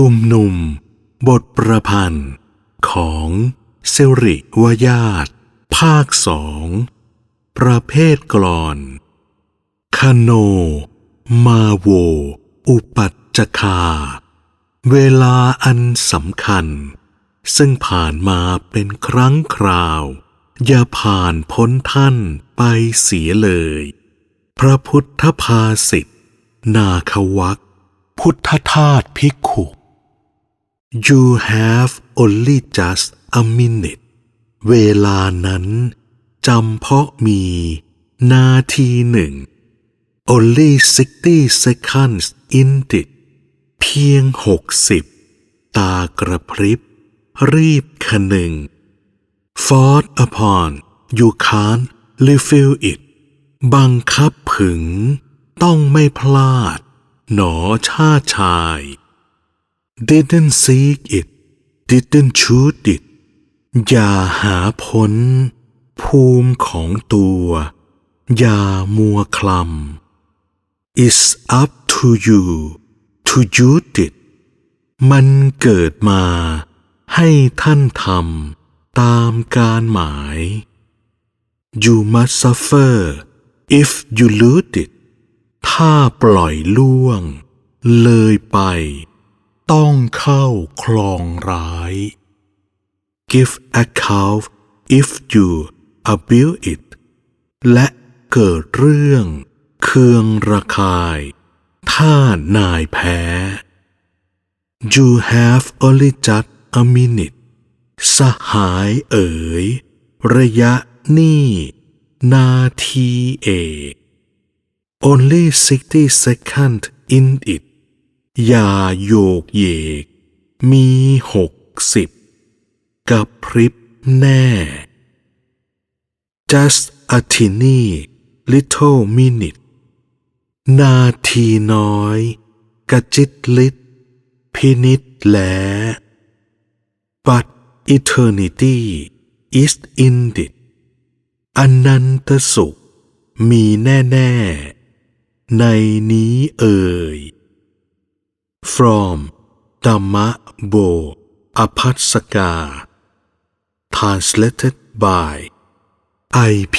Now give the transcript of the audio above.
ชุมนุม บทประพันธ์ ของเซริวยาตภาคสองประเภทกลอนคโน มาโว อุปัจจคา เวลาอันสำคัญ ซึ่งผ่านมาเป็นครั้งคราว อย่าผ่านพ้นท่านไปเสียเลย พระพุทธภาษิตนาควักพุทธทาสภิกขุ You have only just a minute เวลานั้นจำเพาะมี นาทีหนึ่ง only 60 seconds in it เพียงหกสิบตากระพริบ รีบคนึง Fought upon you can't refill it บังคับผึง ต้องไม่พลาด หนอชาชาย didn't seek it didn't shoot it อย่าหาพ้น ภูมิของตัว อย่ามัวคลำ It's up to you to use it มันเกิดมา ให้ท่านทำตามการหมาย You must suffer if you lose it ถ้าปล่อยล่วง เลยไป ต้องเข้าคลองร้าย Give account if you abuse it และเกิดเรื่องเคืองระคาย ถ้านายแพ้ You have only just a minute สหายเอ๋ย ระยะนี่นาทีเอก Only 60 seconds in it ยาโยกเยก มีหกสิบกับพริบแน่ just a teeny little minute นาทีน้อย กระจิตลิดพินิษแล but eternity is in d i t อนันตสุขมีแน่ ๆ ในนี้เอ่ย from ธรรมะโบอภัสกา translated by I.P.